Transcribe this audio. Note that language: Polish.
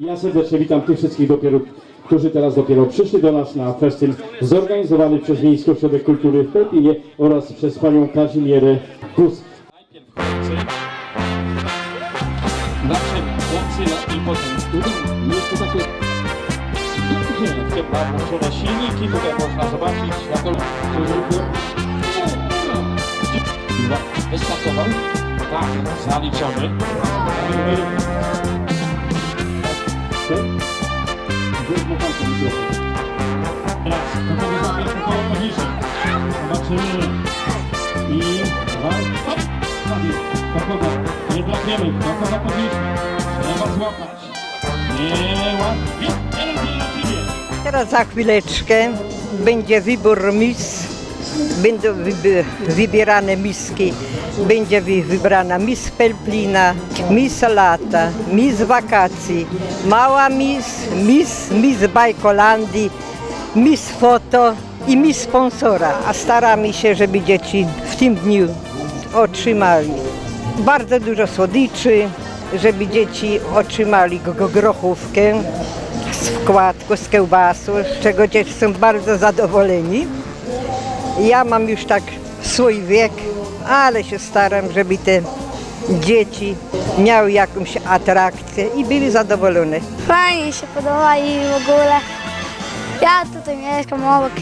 Ja serdecznie witam tych wszystkich dopiero, którzy teraz dopiero przyszli do nas na festyn zorganizowany przez Miejski Ośrodek Kultury w Pelpinie oraz przez panią Kazimierę silniki, tutaj można zobaczyć na. Teraz gotowy zabieg poniżej. Zobaczymy. I dwa. Hop! Zabieg. Nie blakiemy. Do kogo podnieśmy? Trzeba złapać. Nie. Teraz za chwileczkę będzie wybór mis. Będą wybi- wybierane miski. Będzie wy- wybrana mis Pelplina, mis lata, mis wakacji, mała mis, mis, mis Bajkolandii, mis foto i mis sponsora. A staramy się, żeby dzieci w tym dniu otrzymali bardzo dużo słodyczy, żeby dzieci otrzymali grochówkę z wkładką, z kiełbasą, z czego dzieci są bardzo zadowoleni. Ja mam już tak swój wiek, ale się staram, żeby te dzieci miały jakąś atrakcję i były zadowolone. Fajnie się podoba i w ogóle ja tutaj mieszkam obok.